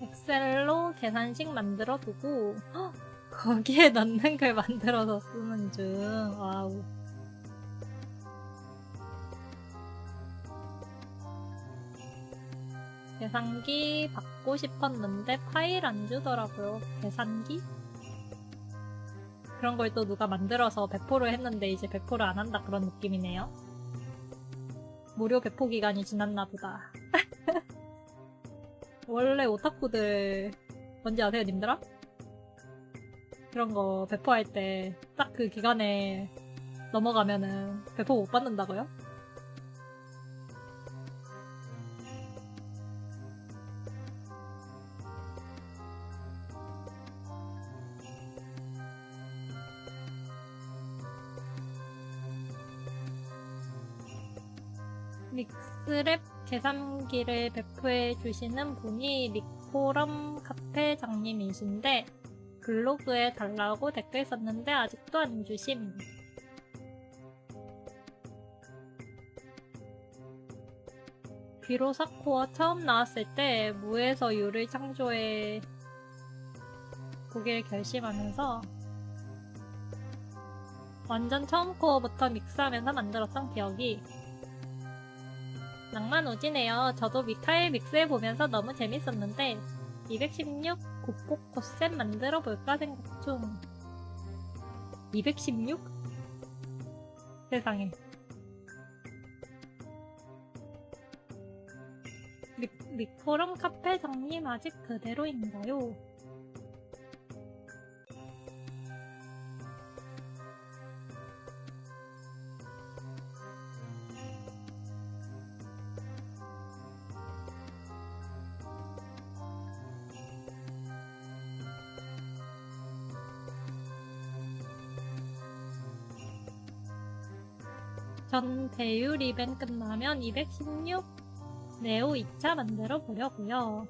엑셀로 계산식 만들어 두고 헉, 거기에 넣는 걸 만들어서 쓰는 중. 와우. 계산기 받고 싶었는데 파일 안 주더라고요. 계산기? 그런 걸 또 누가 만들어서 배포를 했는데 이제 배포를 안 한다 그런 느낌이네요. 무료 배포 기간이 지났나 보다. 원래 오타쿠들 뭔지 아세요, 님들아? 그런 거 배포할 때 딱 그 기간에 넘어가면은 배포 못 받는다고요? 믹스랩 계산기를 배포해 주시는 분이 믹포럼 카페 장님이신데 블로그에 달라고 댓글 썼는데 아직도 안 주심. 비로사코어 처음 나왔을 때 무에서 유를 창조해 보기를 결심하면서 완전 처음 코어부터 믹스하면서 만들었던 기억이 낭만 오지네요. 저도 미카엘 믹스해 보면서 너무 재밌었는데 216 곱곡 곱셈 만들어 볼까 생각 중. 216? 세상에. 믹, 믹포럼 카페 장님 아직 그대로인가요? 전 배율 이벤 끝나면 216 네오 2차 만들어 보려고요.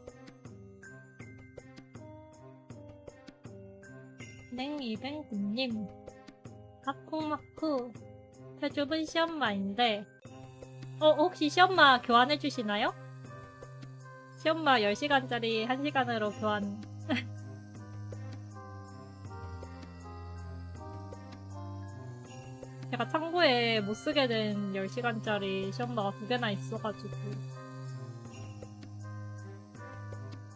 냉 이벤 군님 학콩마크 태줍은 시엄마인데 어 혹시 시엄마 교환해 주시나요? 시엄마 10시간짜리 1시간으로 교환 창고에 못 쓰게 된 10시간짜리 시험마가 두 개나 있어가지고.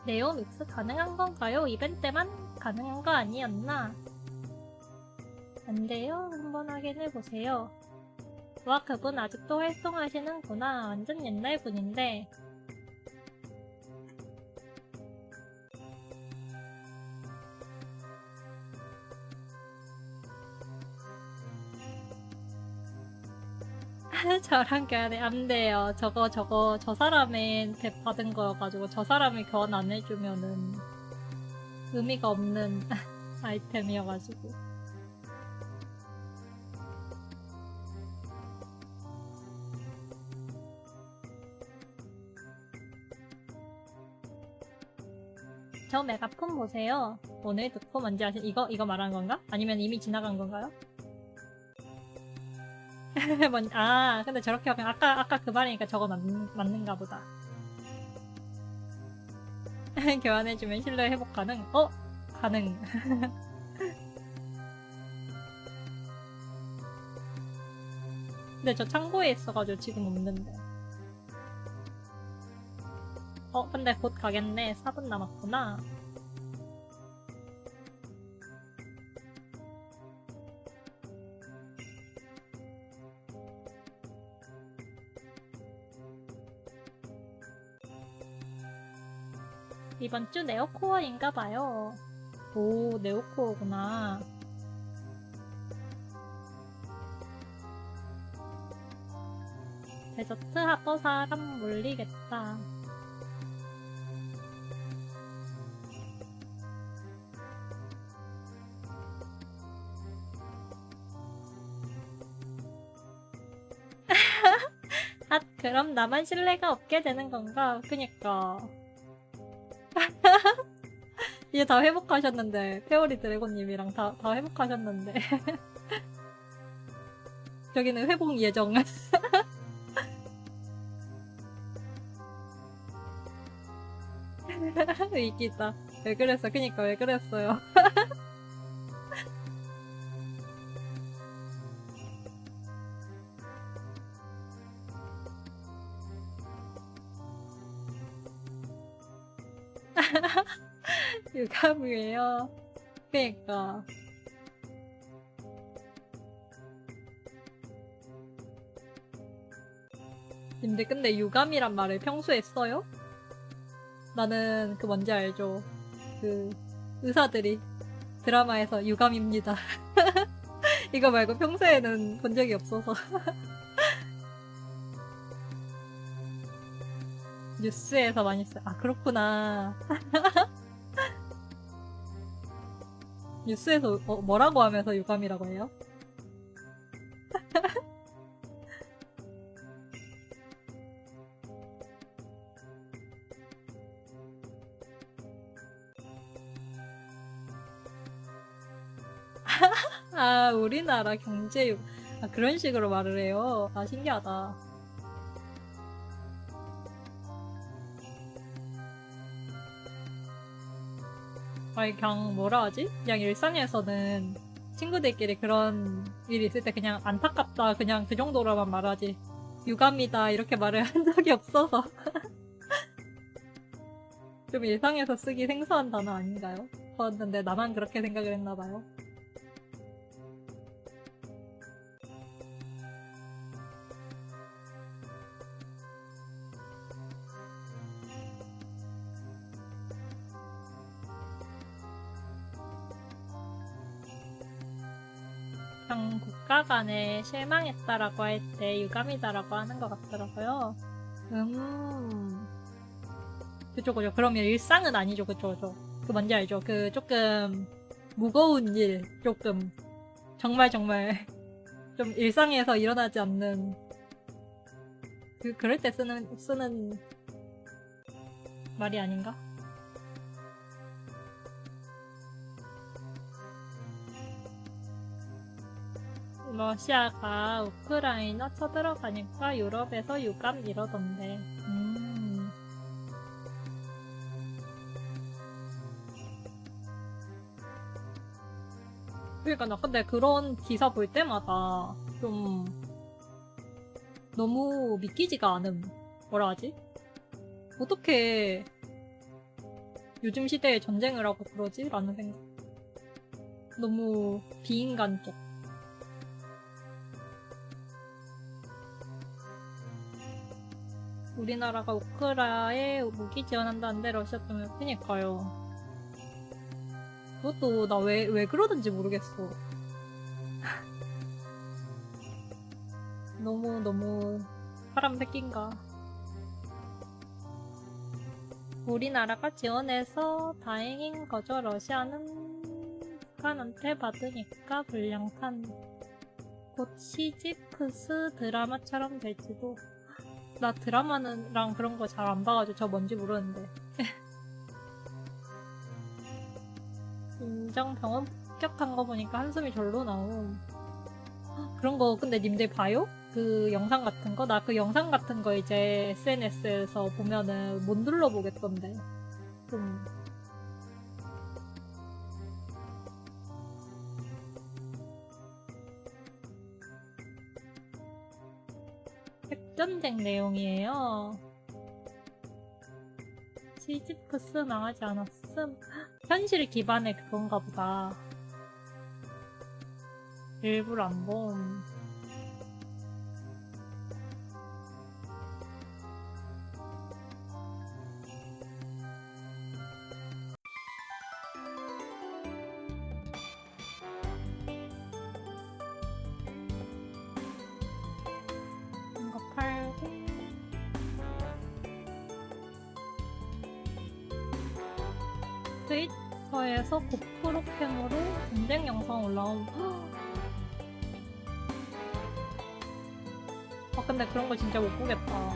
네오 믹스 가능한 건가요? 이벤트 때만 가능한 거 아니었나? 안 돼요? 한번 확인해보세요. 와, 그분 아직도 활동하시는구나. 완전 옛날 분인데. 저랑 교환해 안 돼요. 저거 저거 저 사람한테 받은 거여가지고 저 사람이 교환 안 해주면은 의미가 없는 아이템이어가지고. 저 메가폰 보세요. 오늘 듣고 뭔지 아시 이거 이거 말한 건가? 아니면 이미 지나간 건가요? 뭔, 아, 근데 저렇게 하면 아까 아까 그 말이니까 저거 맞, 맞는가 보다. 교환해주면 신뢰 회복 가능? 어? 가능. 근데 저 창고에 있어가지고 지금 없는데. 어, 근데 곧 가겠네. 4분 남았구나. 이번 주 네오코어인가 봐요. 오, 네오코어구나. 데저트 하버 사람 몰리겠다. 아, 그럼 나만 신뢰가 없게 되는 건가? 그니까. 이제 다 회복하셨는데 페어리 드래곤님이랑 다, 다 회복하셨는데 저기는 회복 예정 이기다. 왜 그랬어? 그니까 왜 그랬어요? 유감이에요. 그니까. 근데 근데 유감이란 말을 평소에 써요? 나는 그 뭔지 알죠? 그 의사들이 드라마에서 유감입니다. 이거 말고 평소에는 본 적이 없어서. 뉴스에서 많이 써. 아 그렇구나. 뉴스에서 어, 뭐라고 하면서 유감이라고 해요? 아, 우리나라 경제육. 아, 그런 식으로 말을 해요. 아, 신기하다. 아니, 그냥 뭐라 하지? 그냥 일상에서는 친구들끼리 그런 일이 있을 때 그냥 안타깝다. 그냥 그 정도로만 말하지. 유감이다. 이렇게 말을 한 적이 없어서. 좀 일상에서 쓰기 생소한 단어 아닌가요? 그런데 나만 그렇게 생각을 했나봐요. 그냥 국가 간에 실망했다라고 할 때 유감이다라고 하는 것 같더라고요. 음. 그죠, 그죠. 그러면 일상은 아니죠, 그죠, 그죠. 그 뭔지 알죠? 그 조금 무거운 일, 조금 정말 정말 좀 일상에서 일어나지 않는 그 그럴 때 쓰는 쓰는 말이 아닌가? 러시아가 우크라이나 쳐들어가니까 유럽에서 유감 이러던데. 음. 그러니까 나 근데 그런 기사 볼 때마다 좀 너무 믿기지가 않음. 뭐라 하지? 어떻게 요즘 시대에 전쟁을 하고 그러지? 라는 생각. 너무 비인간적. 우리나라가 우크라에 무기 지원한다는데 러시아 때문에 그니까요. 그것도 나 왜 왜 그러는지 모르겠어. 너무 너무 사람 새끼인가. 우리나라가 지원해서 다행인 거죠. 러시아는 북한한테 받으니까 불량탄. 곧 시지프스 드라마처럼 될지도. 나 드라마는랑 그런 거 잘 안 봐가지고 저 뭔지 모르는데. 인정 병원 폭격한 거 보니까 한숨이 절로 나옴. 그런 거 근데 님들 봐요? 그 영상 같은 거? 나 그 영상 같은 거 이제 SNS에서 보면은 못 눌러보겠던데. 좀. 핵전쟁 내용이에요. 시지프스 망하지 않았음. 현실 기반의 그건가 보다. 일부러 안 봄. 트위터에서 고프로 캠으로 전쟁 영상 올라옴. 아 근데 그런 거 진짜 못 보겠다.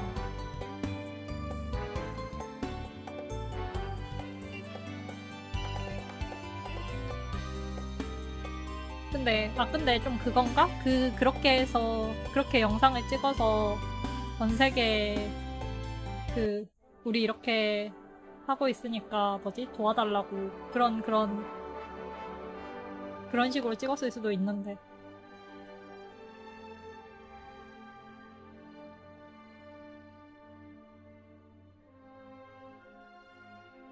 근데 아 근데 좀 그건가? 그 그렇게 해서 그렇게 영상을 찍어서 전 세계 그 우리 이렇게 하고 있으니까 뭐지 도와달라고 그런 그런 그런 식으로 찍었을 수도 있는데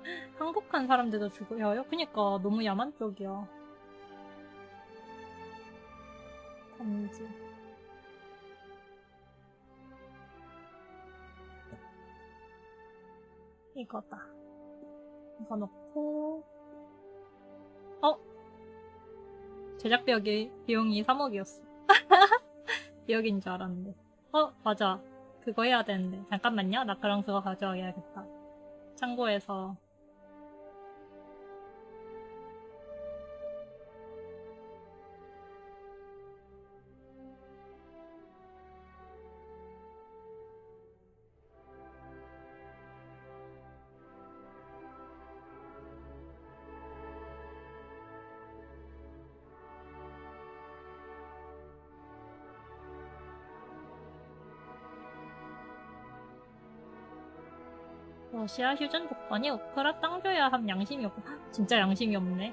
항복한 사람들도 죽여요? 그니까 너무 야만 쪽이야. 단지. 이거다. 이거 넣고, 어? 제작 비용이, 비용이 3억이었어. 2억인 줄 알았는데. 어, 맞아. 그거 해야 되는데. 잠깐만요. 나 그럼 그거 가져와야겠다. 창고에서. 러시아 휴전 조건이 우크라 땅 줘야 함 양심이 없고 진짜 양심이 없네.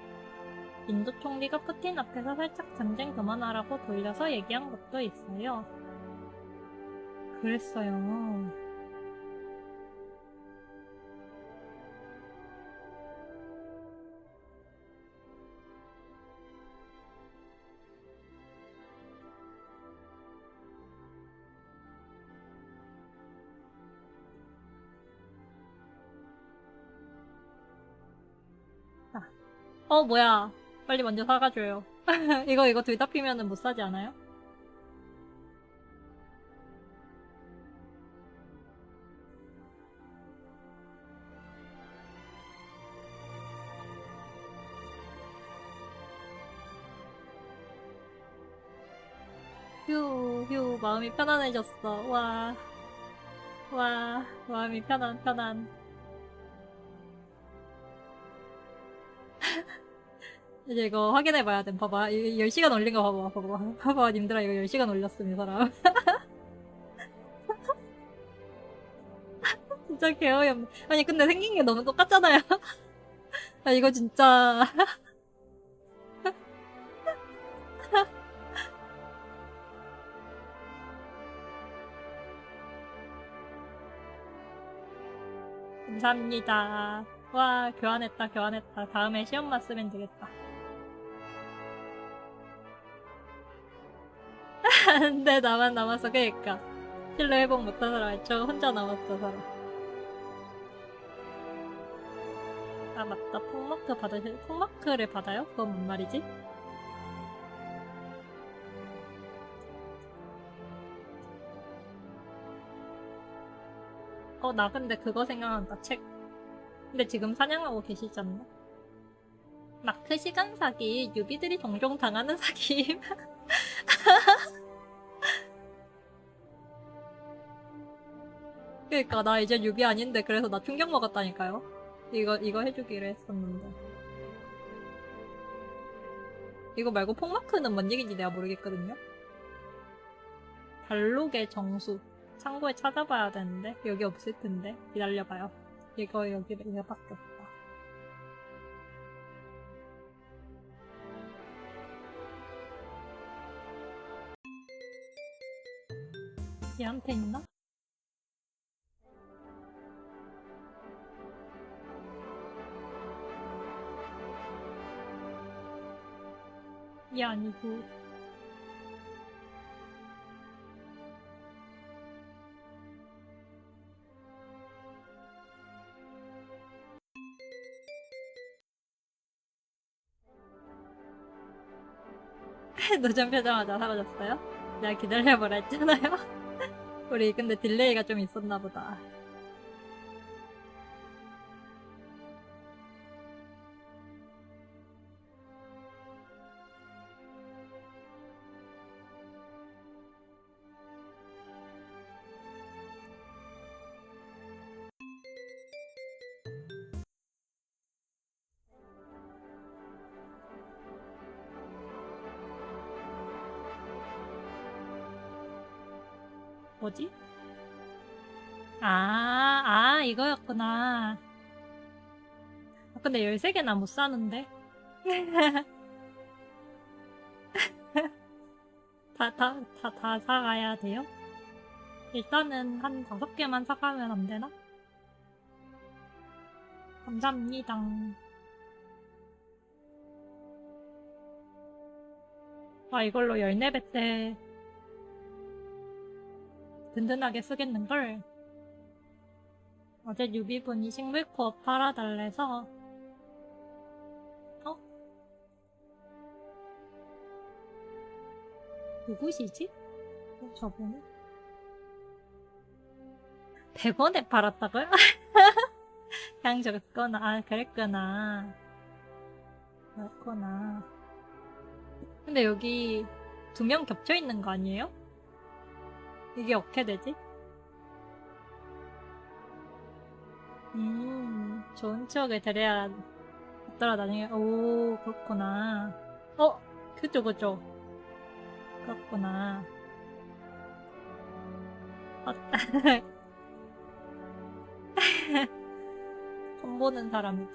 인도 총리가 푸틴 앞에서 살짝 전쟁 그만하라고 돌려서 얘기한 것도 있어요. 그랬어요. 어 뭐야 빨리 먼저 사가줘요 이거 이거 둘 다 피면은 못 사지 않아요? 휴, 휴, 마음이 편안해졌어. 와, 와, 마음이 편안, 편안. 이제 이거 확인해봐야 돼. 봐봐. 이거 10시간 올린 거 봐봐. 봐봐. 봐봐. 님들아, 이거 10시간 올렸음, 이 사람. 진짜 개어이없네. 아니, 근데 생긴 게 너무 똑같잖아요. 아, 이거 진짜. 감사합니다. 와, 교환했다, 교환했다. 다음에 시험만 쓰면 되겠다. 안돼 나만 남았어. 그니까. 실로 회복 못한 사람 저 혼자 남았어 사람. 아 맞다. 폭마크 받으실 폭마크를 받아요? 그건 뭔 말이지? 어 나 근데 그거 생각난다. 책. 근데 지금 사냥하고 계시지 않나? 마크 시간 사기 유비들이 종종 당하는 사기 그니까 나 이제 유비 아닌데 그래서 나 충격 먹었다니까요. 이거 이거 해주기로 했었는데. 이거 말고 폭마크는 뭔 얘기인지 내가 모르겠거든요. 달록의 정수. 창고에 찾아봐야 되는데 여기 없을 텐데 기다려봐요. 이거 여기 이거밖에 없다. 얘한테 있나? 이게 아니고 노전 펴자마자 사라졌어요? 내가 기다려보라 했잖아요? 우리 근데 딜레이가 좀 있었나 보다 뭐지? 아, 아, 이거였구나. 아, 근데 13개나 못 사는데. 다, 다, 다, 다 사가야 돼요? 일단은 한 다섯 개만 사가면 안 되나? 감사합니다. 아, 이걸로 14배 때 든든하게 쓰겠는걸? 어제 유비분이 식물코어 팔아달래서 어? 누구시지? 어, 저분은? 100원에 팔았다고요? 그냥 적었구나. 아, 그랬구나. 그렇구나. 근데 여기 두 명 겹쳐 있는 거 아니에요? 이게 어떻게 되지? 음, 좋은 추억을 데려야 나중에. 오, 그렇구나. 어, 그죠, 그죠. 그렇구나. 어, 돈 보는 사람이다.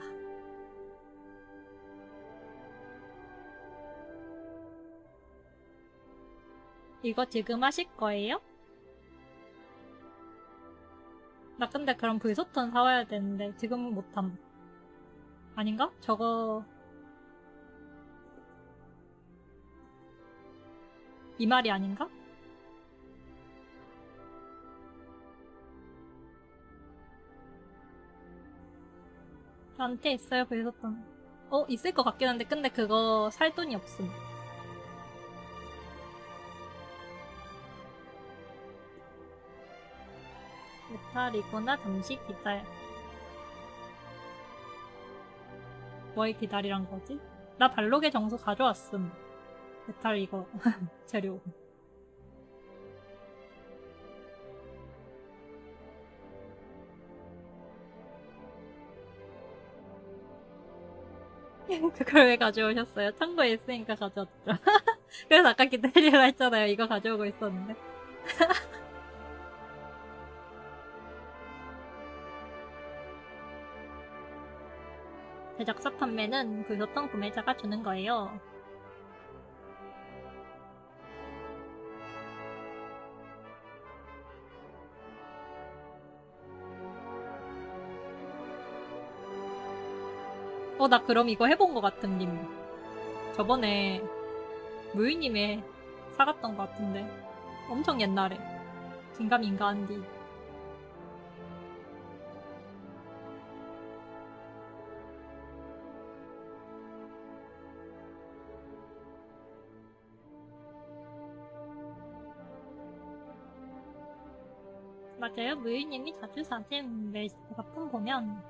이거 지금 하실 거예요? 나 근데 그럼 불소턴 사와야 되는데 지금은 못함. 아닌가? 저거 이 말이 아닌가? 저한테 있어요 불소턴. 어 있을 것 같긴 한데 근데 그거 살 돈이 없음. 메탈이구나 잠시 기다려. 뭘 기다리란 거지? 나 발록의 정수 가져왔음. 메탈 이거 재료. 그걸 왜 가져오셨어요? 창고에 있으니까 가져왔죠. 그래서 아까 기다리라 했잖아요. 이거 가져오고 있었는데 제작사 판매는 불소통 구매자가 주는 거예요. 어, 나 그럼 이거 해본 것 같은 님. 저번에 무유님의 사갔던 것 같은데. 엄청 옛날에. 긴가민가한 뒤. 맞아요. 무유님이 자주 사진 같은 보면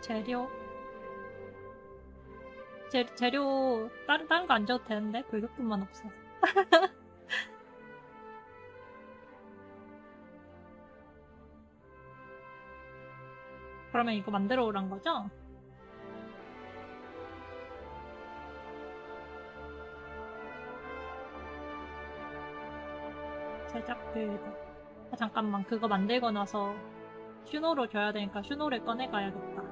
재료 재, 재료 다른 다른 거 안 줘도 되는데 불교품만 없어서 그러면 이거 만들어 오란 거죠? 제작 빌드. 아, 잠깐만, 그거 만들고 나서 슈노로 줘야 되니까 슈노를 꺼내가야겠다.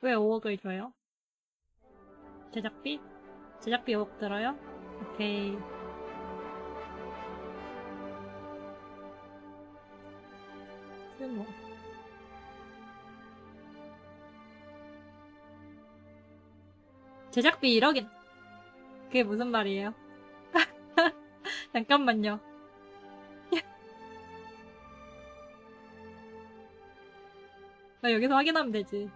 왜 5억을 줘요? 제작비? 제작비 5억 들어요? 오케이. 제작비 1억이 그게 무슨 말이에요? 잠깐만요. 나 여기서 확인하면 되지.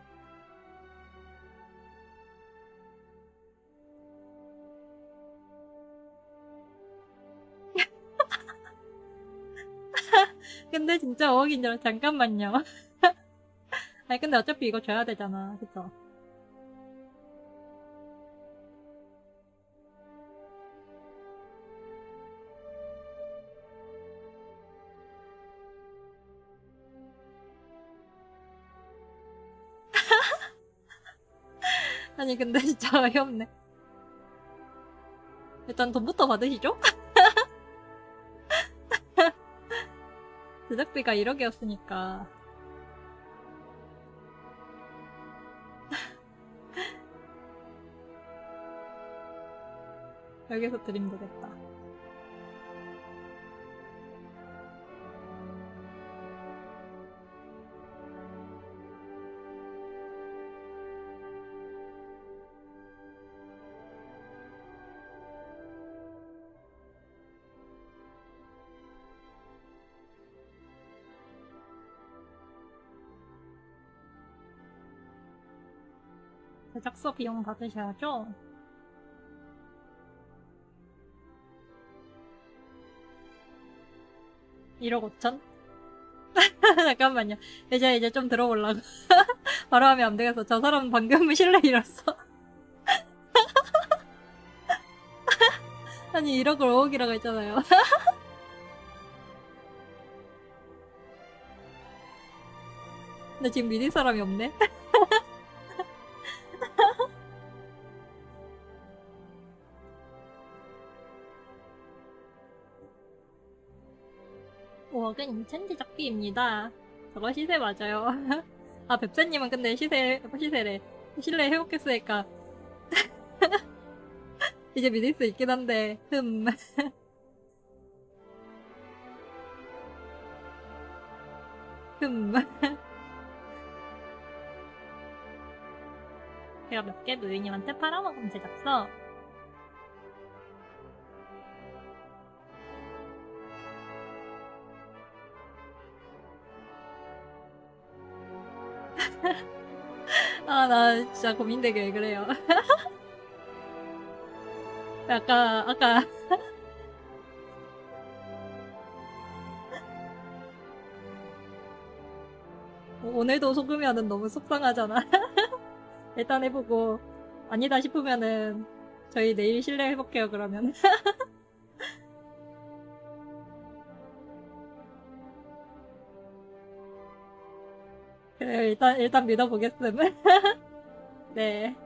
근데 진짜 5억인 줄 잠깐만요. 아니 근데 어차피 이거 줘야 되잖아. 그쵸? 아니 근데 진짜 어이없네. 일단 돈부터 받으시죠? 제작비가 1억이었으니까. 여기서 드리면 되겠다. 제작소 비용 받으셔야죠? 일억 5천? 잠깐만요. 이제, 이제 좀 들어보려고. 바로 하면 안 되겠어. 저 사람 방금 신뢰 잃었어. 아니, 1억을 5억이라고 했잖아요. 근데 지금 믿을 사람이 없네. 오억은 인천 제작비입니다. 저거 시세 맞아요. 아, 뱁새님은 근데 시세, 시세래. 신뢰 회복했으니까. 이제 믿을 수 있긴 한데, 흠. 흠. 제가 몇 개 노유님한테 팔아먹은 제작서. 아, 나 진짜 고민되게 왜 그래요. 아까, 아까. 오늘도 속으면은 너무 속상하잖아. 일단 해보고, 아니다 싶으면은, 저희 내일 실내 해볼게요, 그러면. 그래, 일단, 일단 믿어보겠음. 네.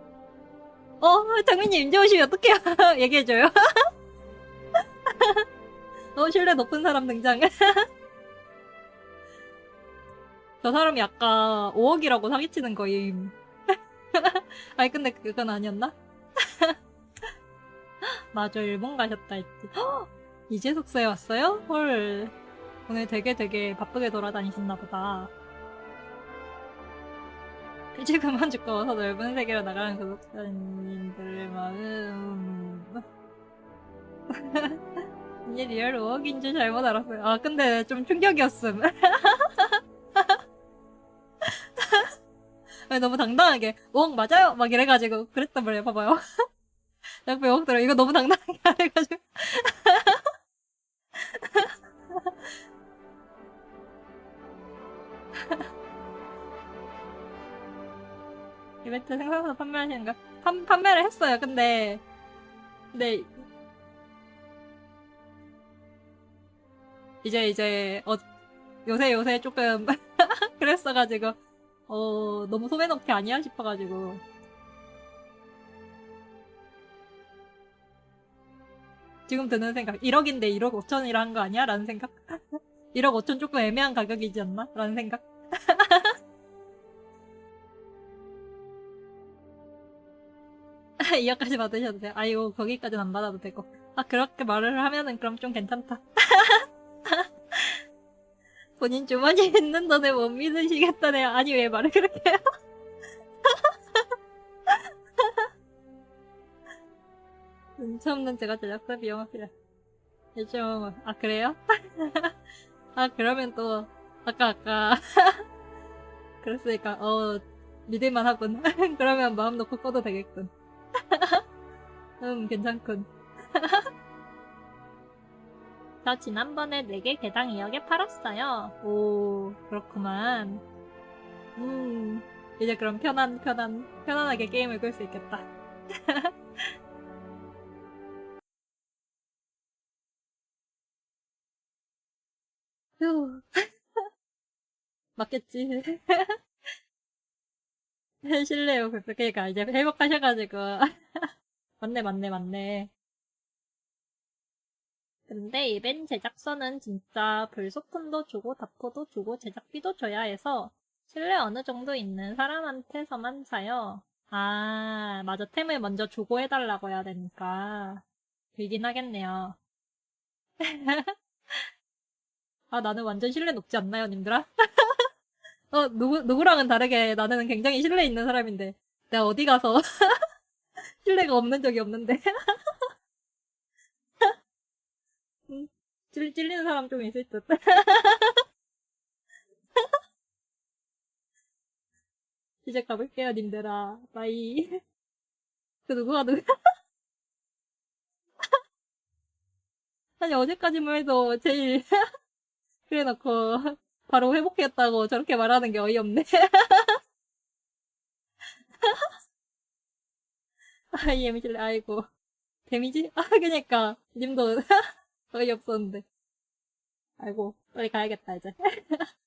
어, 장민님 이제 오시면 어떡해요? 얘기해줘요. 어, 신뢰 높은 사람 등장. 저 사람이 아까 5억이라고 사기치는 거임. 아니, 근데 그건 아니었나? 맞아, 일본 가셨다 했지. 헉! 이제 숙소에 왔어요? 헐. 오늘 되게 되게 바쁘게 돌아다니셨나 보다. 이제 그만 죽고 어서 넓은 세계로 나가는 구독자님들의 마음. 이게 리얼 5억인 줄 잘못 알았어요. 아, 근데 좀 충격이었음. 너무 당당하게 5억 맞아요? 막 이래가지고 그랬단 말이에요. 봐봐요. 옆에 5억 들어. 이거 너무 당당하게 안 해가지고. 이벤트 생산서 판매하시는 거 판, 판매를 했어요. 근데 근데 이제 이제 어 요새 요새 조금 그랬어가지고 어 너무 소매 넣기 아니야 싶어가지고 지금 드는 생각 1억인데 1억 5천이라 한 거 아니야? 라는 생각 1억 5천 조금 애매한 가격이지 않나? 라는 생각 이어까지 받으셔도 돼요. 아이고, 거기까지는 안 받아도 되고. 아, 그렇게 말을 하면은 그럼 좀 괜찮다. 본인 주머니에 있는 돈을 못 믿으시겠다네요. 아니, 왜 말을 그렇게 해요? 눈치 없는 제가 제작사 비용을 요즘, 아, 그래요? 아, 그러면 또, 아까, 아까. 그랬으니까, 어, 믿을만 하군. 그러면 마음 놓고 꺼도 되겠군. 음, 괜찮군. 저 지난번에 4개 개당 2억에 팔았어요. 오, 그렇구만. 음, 이제 그럼 편한, 편한, 편안하게 게임을 끌 수 있겠다. 휴. 맞겠지. 실례요. 그래서 그러니까 이제 회복하셔가지고. 맞네, 맞네, 맞네. 근데 이벤 제작서는 진짜 불소품도 주고 답포도 주고 제작비도 줘야 해서 신뢰 어느 정도 있는 사람한테서만 사요. 아, 맞아. 템을 먼저 주고 해달라고 해야 되니까. 들긴 하겠네요. 아, 나는 완전 신뢰 높지 않나요, 님들아? 어, 누구, 누구랑은 다르게 나는 굉장히 신뢰 있는 사람인데. 내가 어디 가서 신뢰가 없는 적이 없는데. 음, 찔, 찔리는 사람 좀 있을 듯. 이제 가볼게요, 님들아. 바이. 그 누구가 누구, 아니, 어제까지만 해도 제일 그래놓고 바로 회복했다고 저렇게 말하는 게 어이없네. 아이, 에미실래, 아이고. 데미지? 아, 그니까. 님도 어이없었는데. 아이고, 빨리 가야겠다, 이제.